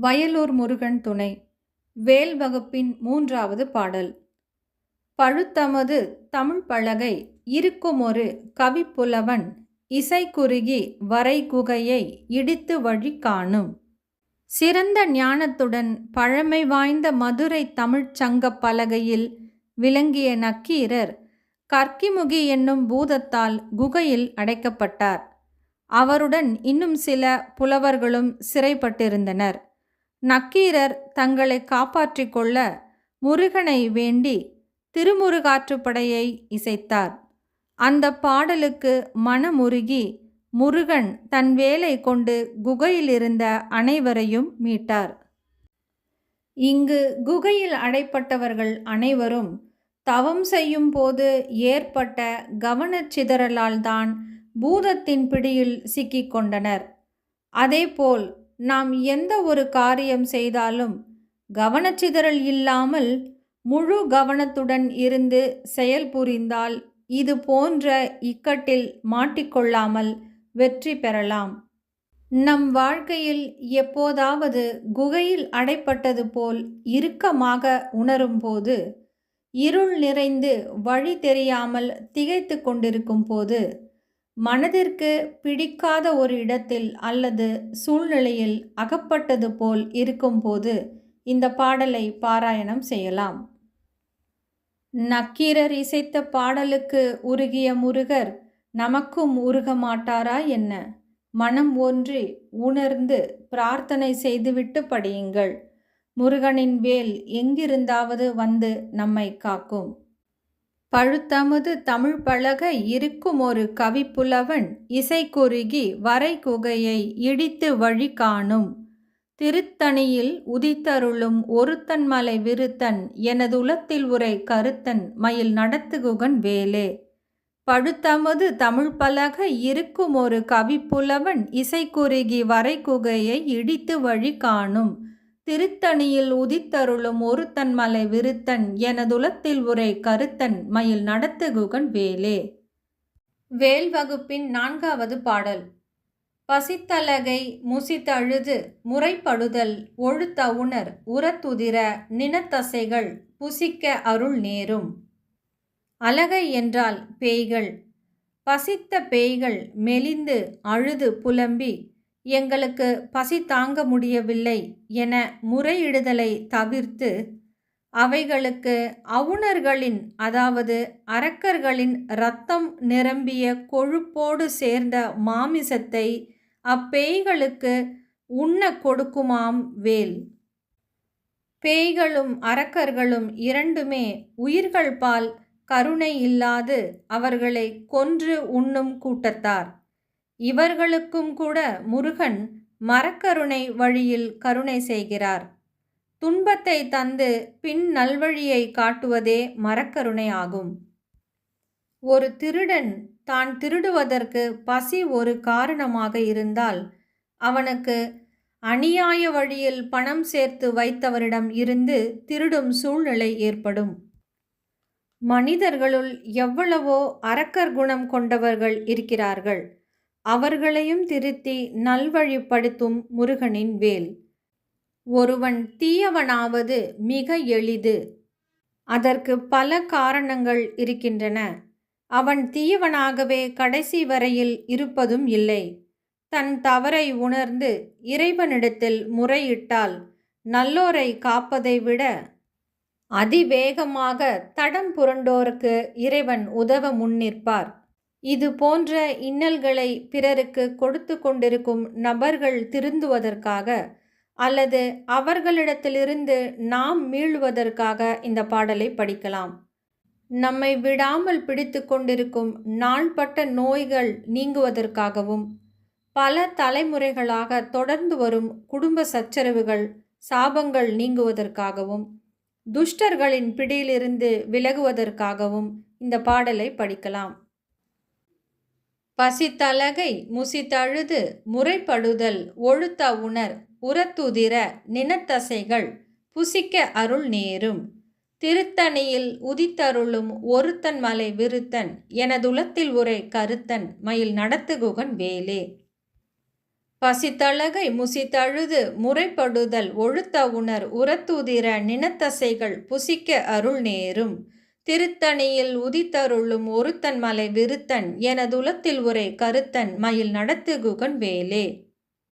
வயலூர் முருகன் துணை. வேல் வகுப்பின் மூன்றாவது பாடல். பழுத்தமது தமிழ் பலகை இருக்குமொரு கவிப்புலவன் இசைக்குறுகி வரைகுகையை இடித்து வழி காணும். சிறந்த ஞானத்துடன் பழமை வாய்ந்த மதுரை தமிழ்ச் சங்க பலகையில் விளங்கிய நக்கீரர் கர்க்கிமுகி என்னும் பூதத்தால் குகையில் அடைக்கப்பட்டார். அவருடன் இன்னும் சில புலவர்களும் சிறைப்பட்டிருந்தனர். நக்கீரர் தங்களை காப்பாற்றிக் கொள்ள முருகனை வேண்டி திருமுருகாற்றுப்படையை இசைத்தார். அந்த பாடலுக்கு மனமுருகி முருகன் தன் வேலை கொண்டு குகையிலிருந்த அனைவரையும் மீட்டார். இங்கு குகையில் அடைப்பட்டவர்கள் அனைவரும் தவம் செய்யும் போது ஏற்பட்ட கவனச்சிதறலால்தான் பூதத்தின் பிடியில் சிக்கிக்கொண்டனர் அதேபோல் நாம் எந்த ஒரு காரியம் செய்தாலும் கவனச்சிதறல் இல்லாமல் முழு கவனத்துடன் இருந்து செயல் புரிந்தால் இது போன்ற இக்கட்டில் மாட்டிக்கொள்ளாமல் வெற்றி பெறலாம். நம் வாழ்க்கையில் எப்போதாவது குகையில் அடைப்பட்டது போல் இறுக்கமாக உணரும்போது இருள் நிறைந்து வழி தெரியாமல் திகைத்து கொண்டிருக்கும் போது மனதிற்கு பிடிக்காத ஒரு இடத்தில் அல்லது சூழ்நிலையில் அகப்பட்டது போல் இருக்கும்போது இந்த பாடலை பாராயணம் செய்யலாம். நக்கீரர் இசைத்த பாடலுக்கு உருகிய முருகர் நமக்கும் உருக மாட்டாரா என்ன? மனம் ஒன்றி உணர்ந்து பிரார்த்தனை செய்துவிட்டு படியுங்கள். முருகனின் வேல் எங்கிருந்தாவது வந்து நம்மை காக்கும். பழுத்தமுது தமிழ் பழக இருக்கும் ஒரு கவிப்புலவன் இசைக்குறுகி வரை குகையை இடித்து வழி காணும். திருத்தணியில் உதித்தருளும் ஒருத்தன் மலை விருத்தன் எனது உலத்தில் உரை கருத்தன் மயில் நடத்துகுகன் வேலே. பழுத்தமது தமிழ் பலக இருக்கும் ஒரு கவிப்புலவன் இசைக்குறுகி வரை குகையை இடித்து வழி காணும். திருத்தணியில் உதித்தருளும் ஒருத்தன் மலை விருத்தன் எனதுலத்தில் உரை கருத்தன் மயில் நடத்துகுகன் வேலே. வேல் வகுப்பின் நான்காவது பாடல். பசித்தலகை முசித்தழுது முறைப்படுதல் ஒழுத்த உணர் உரத்துதிர நினத்தசைகள் புசிக்க அருள் நேரும். அலகை என்றால் பேய்கள். பசித்த பேய்கள் மெலிந்து அழுது புலம்பி எங்களுக்கு பசி தாங்க முடியவில்லை என முறையிடுதலை தவிர்த்து அவைகளுக்கு அவுணர்களின் அதாவது அரக்கர்களின் இரத்தம் நிரம்பிய கொழுப்போடு சேர்ந்த மாமிசத்தை அப்பேய்களுக்கு உண்ண கொடுக்குமாம் வேல். பேய்களும் அரக்கர்களும் இரண்டுமே உயிர்கள் பால் கருணை இல்லாது அவர்களை கொன்று உண்ணும் கூட்டத்தார். இவர்களுக்கும் கூட முருகன் மரக்கருணை வழியில் கருணை செய்கிறார். துன்பத்தை தந்து பின் நல்வழியை காட்டுவதே மரக்கருணை ஆகும். ஒரு திருடன் தான் திருடுவதற்கு பசி ஒரு காரணமாக இருந்தால் அவனுக்கு அநியாய வழியில் பணம் சேர்த்து வைத்தவரிடம் இருந்து திருடும் சூழ்நிலை ஏற்படும். மனிதர்களுள் எவ்வளவோ அரக்கர் குணம் கொண்டவர்கள் இருக்கிறார்கள். அவர்களையும் திருத்தி நல்வழிப்படுத்தும் முருகனின் வேல். ஒருவன் தீயவனாவது மிக எளிது. அதற்கு பல காரணங்கள் இருக்கின்றன. அவன் தீயவனாகவே கடைசி வரையில் இருப்பதும் இல்லை. தன் தவறை உணர்ந்து இறைவனிடத்தில் முறையிட்டால் நல்லோரை காப்பதை விட அதிவேகமாக தடம் புரண்டோருக்கு இறைவன் உதவ முன்னிற்பார். இது போன்ற இன்னல்களை பிறருக்கு கொடுத்து கொண்டிருக்கும் நபர்கள் திருந்துவதற்காக அல்லது அவர்களிடத்திலிருந்து நாம் மீளுவதற்காக இந்த பாடலை படிக்கலாம். நம்மை விடாமல் பிடித்து கொண்டிருக்கும் நாள்பட்ட நோய்கள் நீங்குவதற்காகவும் பல தலைமுறைகளாக தொடர்ந்து வரும் குடும்ப சச்சரவுகள் சாபங்கள் நீங்குவதற்காகவும் துஷ்டர்களின் பிடியிலிருந்து விலகுவதற்காகவும் இந்த பாடலை படிக்கலாம். பசித்தலகை முசித்தழுது முறைப்படுதல் ஒழுத்த உணர் உரத்துதிர நினத்தசைகள் புசிக்க அருள் நேரும். திருத்தணியில் உதித்தருளும் ஒருத்தன் மலை விருத்தன் எனதுலத்தில் உரை கருத்தன் மயில் நடத்துகுகன் வேலே. பசித்தழகை முசித்தழுது முறைப்படுதல் ஒழுத்த உணர் உரத்துதிர நினத்தசைகள் புசிக்க அருள் நேரும். திருத்தணியில் உதித்தருளும் ஒருத்தன் மலை விருத்தன் எனதுலத்தில் உரை கருத்தன் மயில் நடத்து குகன் வேலே.